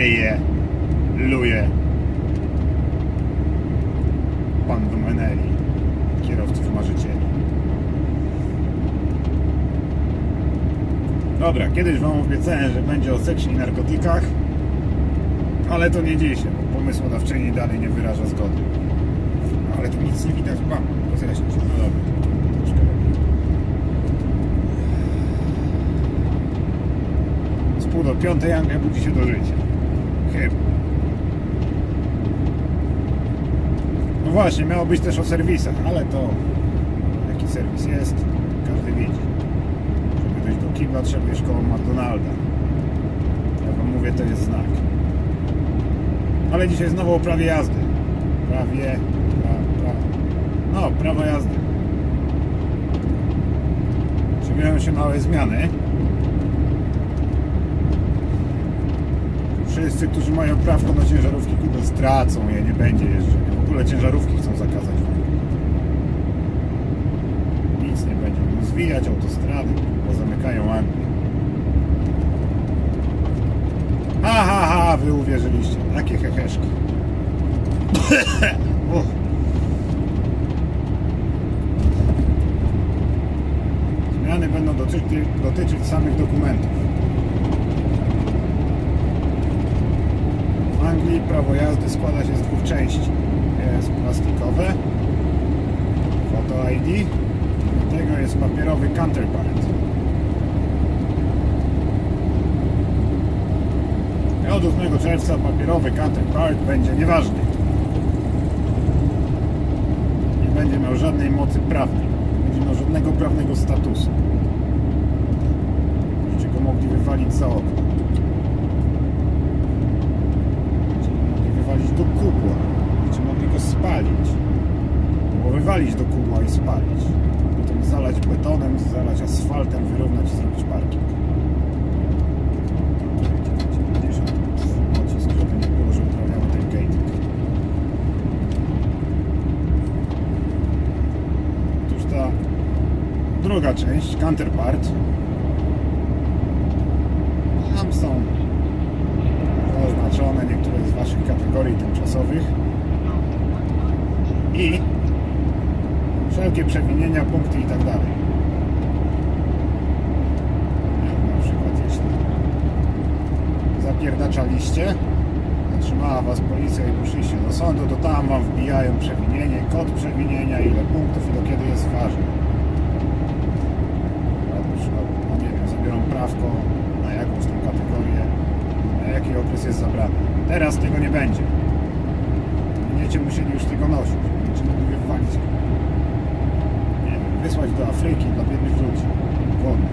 ryje, luje. Pan Domenelli, kierowców marzycieli. Dobra, kiedyś Wam obiecałem, że będzie o seksie i narkotykach, ale to nie dzisiaj, bo pomysłodawczyni dalej nie wyraża zgody. Ale tu nic nie widać, mam, rozjaśnić. No dobra, do piątej Anglia budzi się do życia. No właśnie, miało być też o serwisach, ale to jaki serwis jest, każdy widzi. Żeby dojść do kibla trzeba iść koło McDonalda. Ja wam mówię, to jest znak. Ale dzisiaj znowu o prawie jazdy. Prawie, pra, pra. No, prawo jazdy. Przewijają się małe zmiany. Wszyscy, którzy mają prawko na ciężarówki Google stracą je, nie będzie jeżdżenia. W ogóle ciężarówki chcą zakazać. Nic nie będzie. Będą zwijać autostrady, bo zamykają Anglię. Ha, ha, ha, wy uwierzyliście. Takie heheszki. Zmiany będą dotyczyć, dotyczyć samych dokumentów. W Anglii prawo jazdy składa się z dwóch części. Jest plastikowe, foto ID, do tego jest papierowy counterpart. Od 8 czerwca papierowy counterpart będzie nieważny. Nie będzie miał żadnej mocy prawnej. Nie będzie miał żadnego prawnego statusu. Będziecie go mogli wywalić za okno. Będziecie mogli wywalić do kubła. Będziecie mogli go spalić. Albo wywalić do kubła i spalić. Potem zalać betonem, zalać asfaltem, wyrównać i zrobić parking. 90 odcisk, żeby nie było, że uprawiamy ten gating. Otóż ta druga część, counterpart, tam są oznaczone niektóre z Waszych kategorii tymczasowych i wszelkie przewinienia, punkty i tak dalej. Jak na przykład jeśli zapierdaczaliście, zatrzymała Was policja i poszliście do sądu, to tam Wam wbijają przewinienie, kod przewinienia, ile punktów i do kiedy jest ważne. Na przykład, no nie wiem, zabiorą prawko na jakąś tam kategorię, na jaki okres jest zabrany. Teraz tego nie będzie. Będziecie musieli już tego nosić. Będziecie mogli wywalić. Nie do Afryki dla biednych ludzi. Głodnych.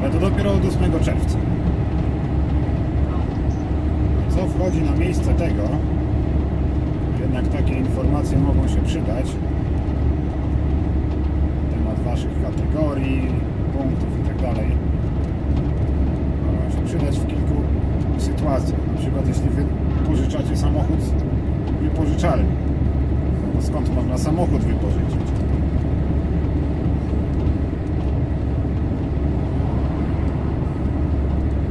Ale to dopiero od 8 czerwca. Co wchodzi na miejsce tego, jednak takie informacje mogą się przydać na temat Waszych kategorii, punktów itd. Mogą się przydać w kilku sytuacjach. Na przykład jeśli Wy pożyczacie samochód wypożyczalny. No skąd można samochód wypożyczyć?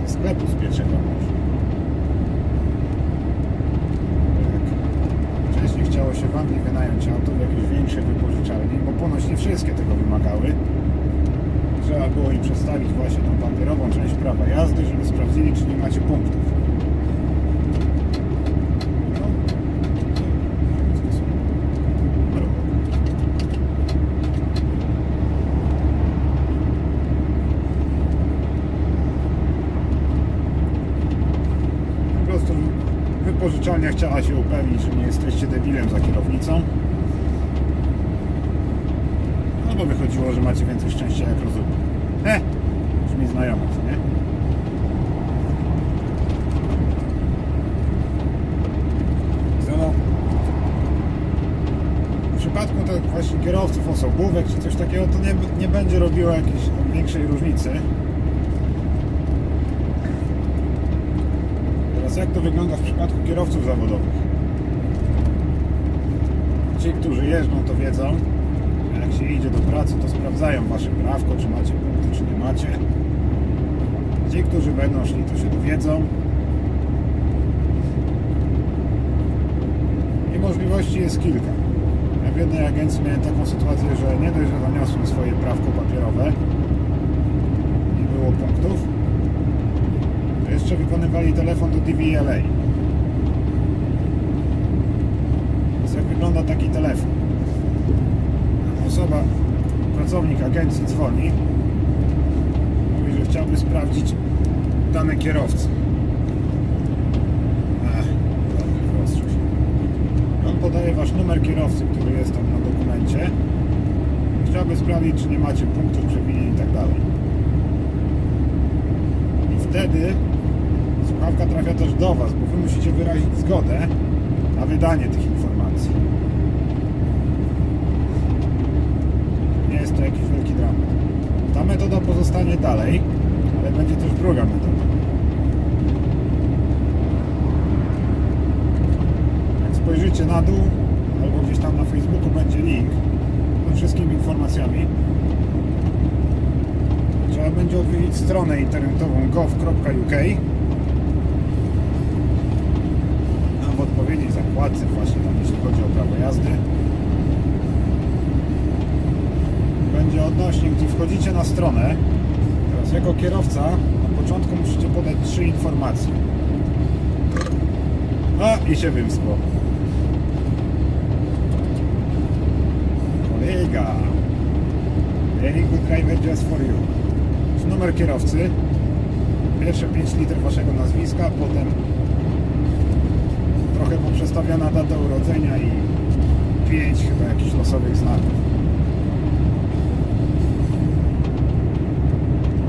Ze sklepu z pierwszego może. Jak wcześniej chciało się w Anglii wynająć auto w jakiejś większej wypożyczalni, bo ponoć nie wszystkie tego wymagały. Trzeba było im przedstawić właśnie tą papierową część prawa jazdy, żeby sprawdzili, czy nie macie punktów. No. Po prostu wypożyczalnia chciała się upewnić, że nie jesteście debilem za kierownicą. No bo wychodziło, że macie więcej szczęścia jak rozumu. He! Brzmi znajomo, co nie? No, w przypadku tak właśnie kierowców osobówek czy coś takiego, to nie, nie będzie robiło jakiejś większej różnicy. Teraz jak to wygląda w przypadku kierowców zawodowych? Ci, którzy jeżdżą, to wiedzą, Jak się idzie do pracy, to sprawdzają wasze prawko, czy macie punkty, czy nie macie. Ci, którzy będą szli, to się dowiedzą. I możliwości jest kilka. Ja w jednej agencji miałem taką sytuację, że nie dość, że zaniosłem swoje prawko papierowe i było punktów, to wykonywali telefon do DVLA. Więc jak wygląda taki telefon? Osoba, pracownik agencji dzwoni, mówi, że chciałby sprawdzić dane kierowcy. On podaje wasz numer kierowcy, który jest tam na dokumencie. Chciałby sprawdzić, czy nie macie punktów przewinień i tak dalej. I wtedy trafia też do was, bo wy musicie wyrazić zgodę na wydanie tych informacji. Nie jest to jakiś wielki dramat. Ta metoda pozostanie dalej, ale będzie też druga metoda. Jak spojrzycie na dół, albo gdzieś tam na Facebooku będzie link ze wszystkimi informacjami. Trzeba będzie odwiedzić stronę internetową gov.uk a w właśnie tam jeśli chodzi o prawo jazdy. Będzie odnośnik, gdzie wchodzicie na stronę. Teraz jako kierowca na początku musicie podać trzy informacje. A i się wymskło kolega. Very good driver just for you. Numer kierowcy. Pierwsze 5 liter waszego nazwiska potem poprzestawiona data urodzenia i 5 chyba jakichś losowych znaków.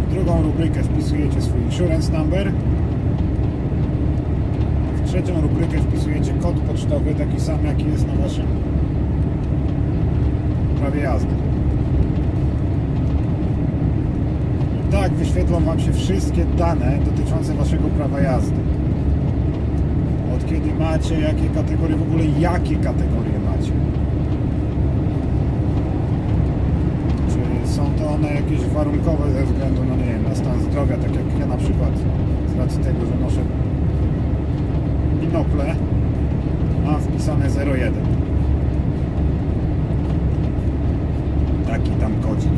W drugą rubrykę wpisujecie swój insurance number. W trzecią rubrykę wpisujecie kod pocztowy taki sam jaki jest na waszym prawie jazdy. I tak wyświetlą wam się wszystkie dane dotyczące waszego prawa jazdy kiedy macie, jakie kategorie, w ogóle jakie kategorie macie. Czy są to one jakieś warunkowe ze względu na, nie wiem, na stan zdrowia, tak jak ja na przykład z racji tego, że noszę binokle, mam wpisane 01. Taki tam kodzik.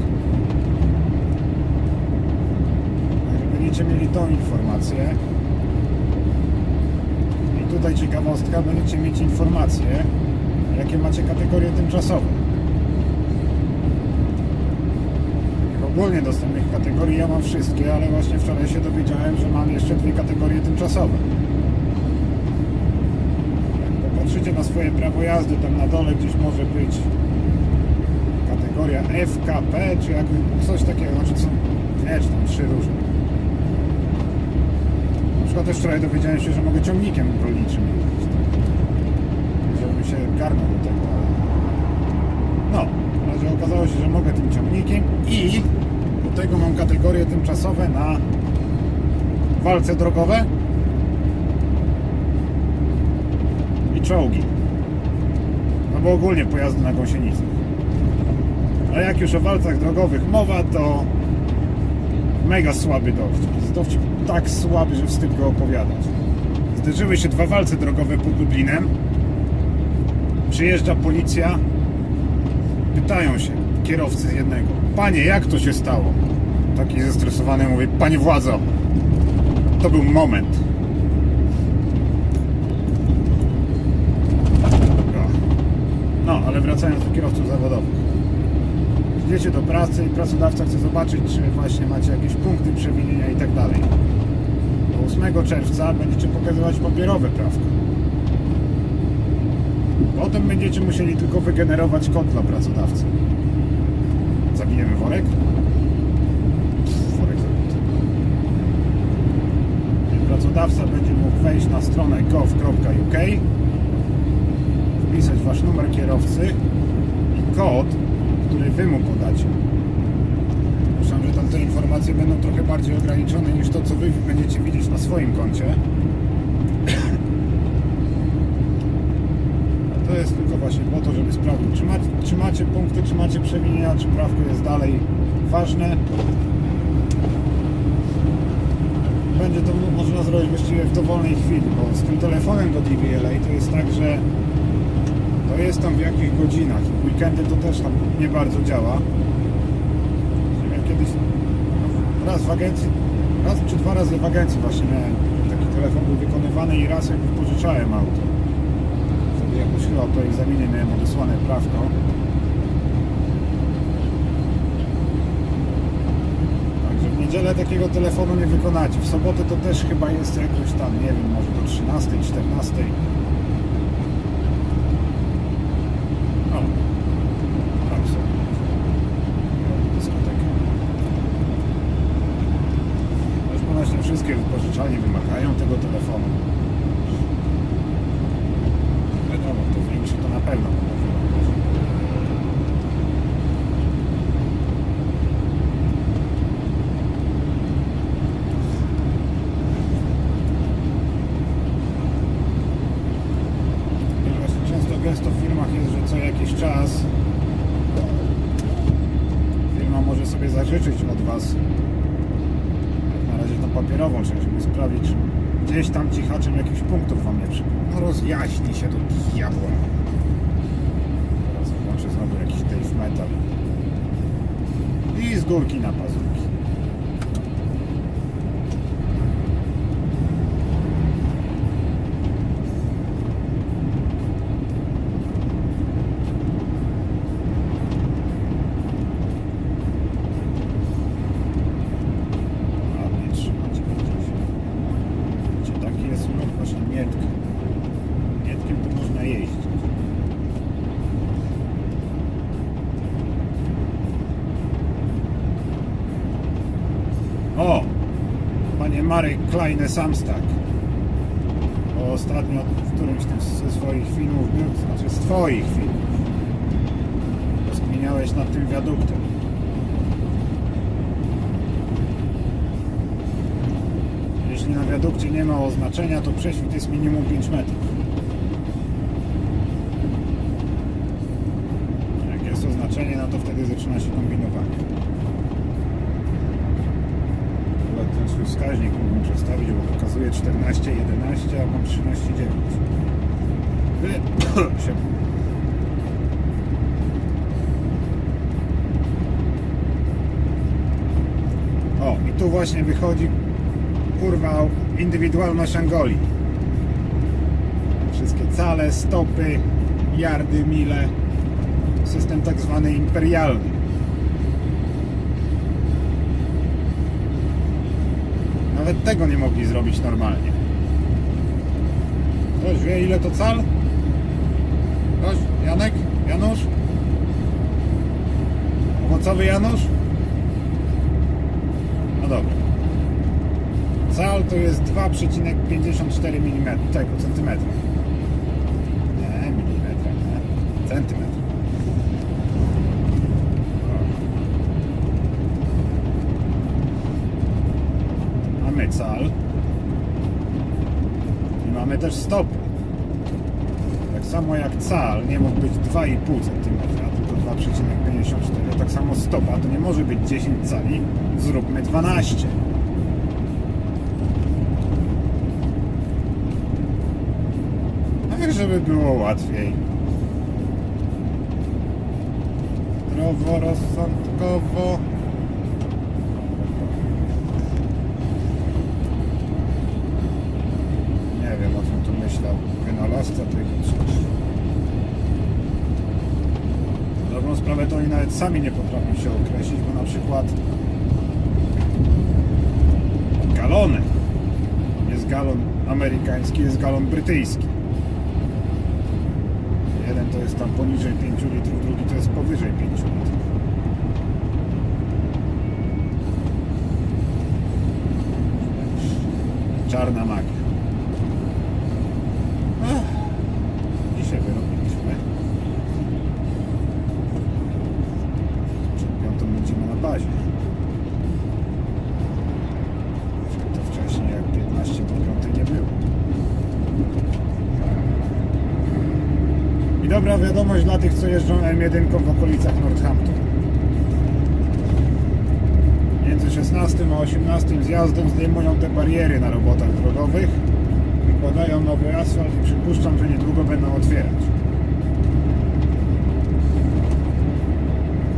Także mieli tą informację. Tutaj ciekawostka, będziecie mieć informacje, jakie macie kategorie tymczasowe. Ogólnie dostępnych kategorii ja mam wszystkie, ale właśnie wczoraj się dowiedziałem, że mam jeszcze dwie kategorie tymczasowe. Jak popatrzycie na swoje prawo jazdy, tam na dole gdzieś może być kategoria FKP, czy jak coś takiego, znaczy są dwie czy tam trzy różne. Przykład też wczoraj dowiedziałem się, że mogę ciągnikiem rolniczym jeździć. Żebym się garnął do tego, ale... No, razie okazało się, że mogę tym ciągnikiem i do tego mam kategorie tymczasowe na walce drogowe i czołgi. No bo ogólnie pojazdy na gąsienicach. A jak już o walcach drogowych mowa, to mega słaby dowcip. Dowcip tak słaby, że wstyd go opowiadać. Zderzyły się dwa walce drogowe pod Lublinem. Przyjeżdża policja. Pytają się kierowcy z jednego. Panie, jak to się stało? Taki zestresowany mówi, panie władzo, to był moment. No, ale wracając do kierowców zawodowych. Idziecie do pracy i pracodawca chce zobaczyć, czy właśnie macie jakieś punkty przewinienia i tak dalej. Do 8 czerwca będziecie pokazywać papierowe prawko. Potem będziecie musieli tylko wygenerować kod dla pracodawcy. Zabijemy worek? Pff, Worek zabity. Pracodawca będzie mógł wejść na stronę gov.uk wpisać wasz numer kierowcy i kod, który wy mu podacie. Myślę, że tam te informacje będą trochę bardziej ograniczone niż to, co wy będziecie widzieć na swoim koncie. A to jest tylko właśnie po to, żeby sprawdzić, czy, ma, czy macie punkty, czy macie przewinienia, czy prawko jest dalej ważne. Będzie to mo- można zrobić właściwie w dowolnej chwili, bo z tym telefonem do DVLA to jest tak, że to jest tam w jakichś godzinach. W weekendy to też tam nie bardzo działa. Ja kiedyś no, raz w agencji, raz czy dwa razy w agencji właśnie miałem taki telefon był wykonywany i raz jak pożyczałem auto. Wtedy jakoś chyba po egzaminie miałem odesłane prawko. Także w niedzielę takiego telefonu nie wykonacie. W sobotę to też chyba jest jakoś tam, nie wiem, może do 13, 14. O, tak sobie. Dyskotekę. Już ponośnie wszystkie wypożyczalnie wymagają tego telefonu. Wiadomo, to większy to na pewno. I właśnie często gęsto w firmach jest, że co jakiś czas firma może sobie zażyczyć od Was na razie tą papierową część, żeby sprawdzić, gdzieś tam cichaczem jakichś punktów Wam nie przybyło. No rozjaśni się do diabła. Teraz włączę znowu jakiś Dave Metal. I z górki na pazurki. Marek Kleine Samstag. Bo ostatnio w którymś ze swoich filmów był, znaczy z twoich filmów rozkminiałeś nad tym wiaduktem. Jeśli na wiadukcie nie ma oznaczenia, to prześwit jest minimum 5 metrów. Jak jest oznaczenie, no to wtedy zaczyna się kombinowanie. Wskaźnik mógłbym przestawić, bo pokazuje 14, 11, a mam 13, 9. Się O, i tu właśnie wychodzi kurwa indywidualność Angolii. Wszystkie cale, stopy, jardy, mile. System tak zwany imperialny. Nawet tego nie mogli zrobić normalnie. Ktoś wie ile to cal? Ktoś? Janek? Janusz? Owocowy Janusz? No dobra. Cal to jest 2,54 mm tego centymetra. Też stopy. Tak samo jak cal nie mógł być 2,5 cm, tylko 2,54. Tak samo stopa to nie może być 10 cali. Zróbmy 12. Tak, żeby było łatwiej. Zdroworozsądkowo. Coś. Na dobrą sprawę to oni nawet sami nie potrafią się określić, bo na przykład galony. Jest galon amerykański, jest galon brytyjski. Jeden to jest tam poniżej 5 litrów, drugi to jest powyżej 5 litrów. Czarna magia. Dobra wiadomość dla tych, co jeżdżą M1 w okolicach Northampton. Między 16 a 18 zjazdem zdejmują te bariery na robotach drogowych podają nowy asfalt i przypuszczam, że niedługo będą otwierać.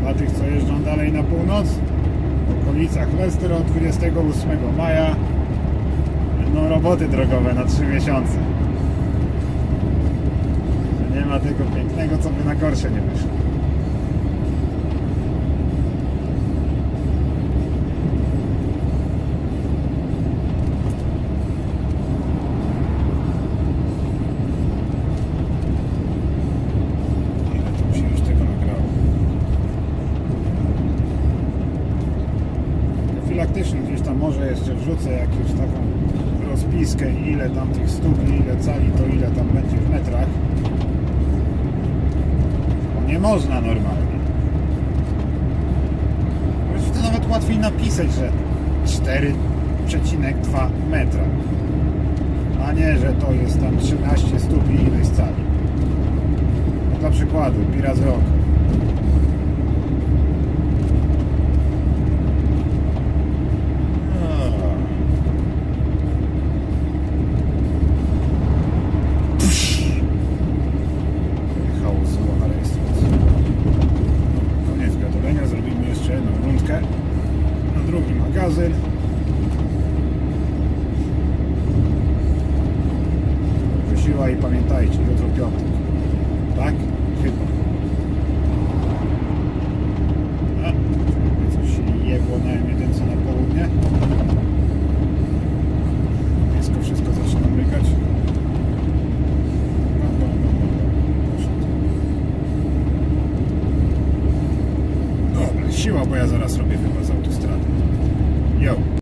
Dla tych, co jeżdżą dalej na północ, w okolicach Leicester od 28 maja będą roboty drogowe na 3 miesiące. Nie ma tego pięknego, co by na gorsze nie wyszło. Napisać, że 4,2 metra. A nie, że to jest tam 13 stóp i ileś cali. No Dla przykładu, pi razy oko. Drugi magazyn.